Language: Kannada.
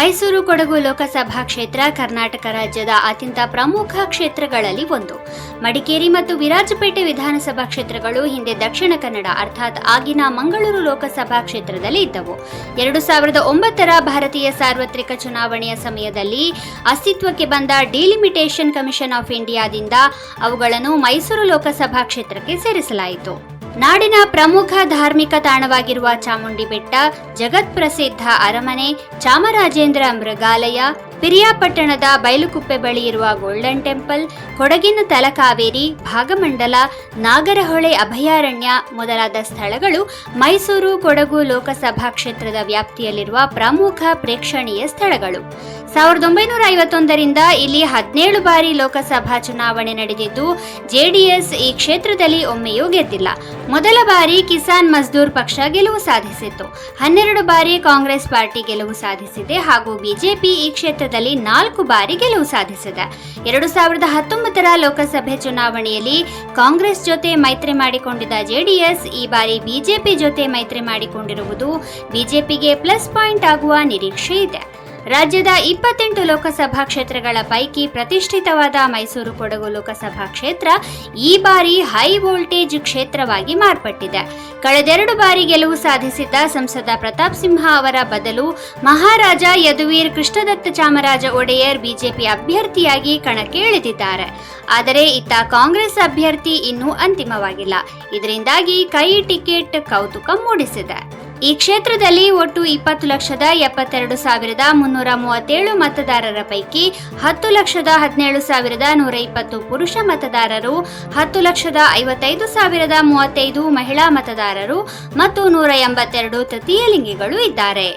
ಮೈಸೂರು ಕೊಡಗು ಲೋಕಸಭಾ ಕ್ಷೇತ್ರ, ಕರ್ನಾಟಕ ರಾಜ್ಯದ ಅತ್ಯಂತ ಪ್ರಮುಖ ಕ್ಷೇತ್ರಗಳಲ್ಲಿ ಒಂದು. ಮಡಿಕೇರಿ ಮತ್ತು ವಿರಾಜಪೇಟೆ ವಿಧಾನಸಭಾ ಕ್ಷೇತ್ರಗಳು ಹಿಂದೆ ದಕ್ಷಿಣ ಕನ್ನಡ, ಅರ್ಥಾತ್ ಆಗಿನ ಮಂಗಳೂರು ಲೋಕಸಭಾ ಕ್ಷೇತ್ರದಲ್ಲಿ ಇದ್ದವು. ಎರಡು ಸಾವಿರದ ಒಂಬತ್ತರ ಭಾರತೀಯ ಸಾರ್ವತ್ರಿಕ ಚುನಾವಣೆಯ ಸಮಯದಲ್ಲಿ ಅಸ್ತಿತ್ವಕ್ಕೆ ಬಂದ ಡಿಲಿಮಿಟೇಷನ್ ಕಮಿಷನ್ ಆಫ್ ಇಂಡಿಯಾದಿಂದ ಅವುಗಳನ್ನು ಮೈಸೂರು ಲೋಕಸಭಾ ಕ್ಷೇತ್ರಕ್ಕೆ ಸೇರಿಸಲಾಯಿತು. ನಾಡಿನ ಪ್ರಮುಖ ಧಾರ್ಮಿಕ ತಾಣವಾಗಿರುವ ಚಾಮುಂಡಿ ಬೆಟ್ಟ ಜಗತ್ಪ್ರಸಿದ್ಧ ಅರಮನೆ ಚಾಮರಾಜೇಂದ್ರ ಮೃಗಾಲಯ ಪಿರಿಯಾಪಟ್ಟಣದ ಬಯಲುಕುಪ್ಪೆ ಬಳಿ ಇರುವ ಗೋಲ್ಡನ್ ಟೆಂಪಲ್ ಕೊಡಗಿನ ತಲಕಾವೇರಿ, ಭಾಗಮಂಡಲ, ನಾಗರಹೊಳೆ ಅಭಯಾರಣ್ಯ ಮೊದಲಾದ ಸ್ಥಳಗಳು ಮೈಸೂರು, ಕೊಡಗು ಲೋಕಸಭಾ ಕ್ಷೇತ್ರದ ವ್ಯಾಪ್ತಿಯಲ್ಲಿರುವ ಪ್ರಮುಖ ಪ್ರೇಕ್ಷಣೀಯ ಸ್ಥಳಗಳು. ಸಾವಿರದ ಒಂಬೈನೂರ ಐವತ್ತೊಂದರಿಂದ ಇಲ್ಲಿ ಹದಿನೇಳು ಬಾರಿ ಲೋಕಸಭಾ ಚುನಾವಣೆ ನಡೆದಿದ್ದು ಜೆಡಿಎಸ್ ಈ ಕ್ಷೇತ್ರದಲ್ಲಿ ಒಮ್ಮೆಯೂ ಗೆದ್ದಿಲ್ಲ. ಮೊದಲ ಬಾರಿ ಕಿಸಾನ್ ಮಜ್ದೂರ್ ಪಕ್ಷ ಗೆಲುವು ಸಾಧಿಸಿತ್ತು. ಹನ್ನೆರಡು ಬಾರಿ ಕಾಂಗ್ರೆಸ್ ಪಾರ್ಟಿ ಗೆಲುವು ಸಾಧಿಸಿದೆ ಹಾಗೂ ಬಿಜೆಪಿ ಈ ಕ್ಷೇತ್ರದಲ್ಲಿ ನಾಲ್ಕು ಬಾರಿ ಗೆಲುವು ಸಾಧಿಸಿದೆ. ಎರಡು ಸಾವಿರದ ಹತ್ತೊಂಬತ್ತರ ಲೋಕಸಭೆ ಚುನಾವಣೆಯಲ್ಲಿ ಕಾಂಗ್ರೆಸ್ ಜೊತೆ ಮೈತ್ರಿ ಮಾಡಿಕೊಂಡಿದ್ದ ಜೆಡಿಎಸ್, ಈ ಬಾರಿ ಬಿಜೆಪಿ ಜೊತೆ ಮೈತ್ರಿ ಮಾಡಿಕೊಂಡಿರುವುದು ಬಿಜೆಪಿಗೆ ಪ್ಲಸ್ ಪಾಯಿಂಟ್ ಆಗುವ ನಿರೀಕ್ಷೆ ಇದೆ. ರಾಜ್ಯದ ಇಪ್ಪತ್ತೆಂಟು ಲೋಕಸಭಾ ಕ್ಷೇತ್ರಗಳ ಪೈಕಿ ಪ್ರತಿಷ್ಠಿತವಾದ ಮೈಸೂರು ಕೊಡಗು ಲೋಕಸಭಾ ಕ್ಷೇತ್ರ ಈ ಬಾರಿ ಹೈ ವೋಲ್ಟೇಜ್ ಕ್ಷೇತ್ರವಾಗಿ ಮಾರ್ಪಟ್ಟಿದೆ. ಕಳೆದೆರಡು ಬಾರಿ ಗೆಲುವು ಸಾಧಿಸಿದ್ದ ಸಂಸದ ಪ್ರತಾಪ್ ಸಿಂಹ ಅವರ ಬದಲು ಮಹಾರಾಜ ಯದುವೀರ್ ಕೃಷ್ಣದತ್ತ ಚಾಮರಾಜ ಒಡೆಯರ್ ಬಿಜೆಪಿ ಅಭ್ಯರ್ಥಿಯಾಗಿ ಕಣಕ್ಕೆ ಇಳಿದಿದ್ದಾರೆ. ಆದರೆ ಇತ್ತ ಕಾಂಗ್ರೆಸ್ ಅಭ್ಯರ್ಥಿ ಇನ್ನೂ ಅಂತಿಮವಾಗಿಲ್ಲ. ಇದರಿಂದಾಗಿ ಕೈ ಟಿಕೆಟ್ ಕೌತುಕ ಮೂಡಿಸಿದೆ. ಈ ಕ್ಷೇತ್ರದಲ್ಲಿ ಒಟ್ಟು ಇಪ್ಪತ್ತು ಲಕ್ಷದ ಎಪ್ಪತ್ತೆರಡು ಸಾವಿರದ ಮುನ್ನೂರ ಮೂವತ್ತೇಳು ಮತದಾರರ ಪೈಕಿ ಹತ್ತು ಲಕ್ಷದ ಹದಿನೇಳು ಸಾವಿರದ ನೂರ ಇಪ್ಪತ್ತು ಪುರುಷ ಮತದಾರರು, ಹತ್ತು ಲಕ್ಷದ ಐವತ್ತೈದು ಸಾವಿರದ ಮೂವತ್ತೈದು ಮಹಿಳಾ ಮತದಾರರು ಮತ್ತು ನೂರ ಎಂಬತ್ತೆರಡು ತೃತೀಯ ಲಿಂಗಿಗಳು ಇದ್ದಾರೆ.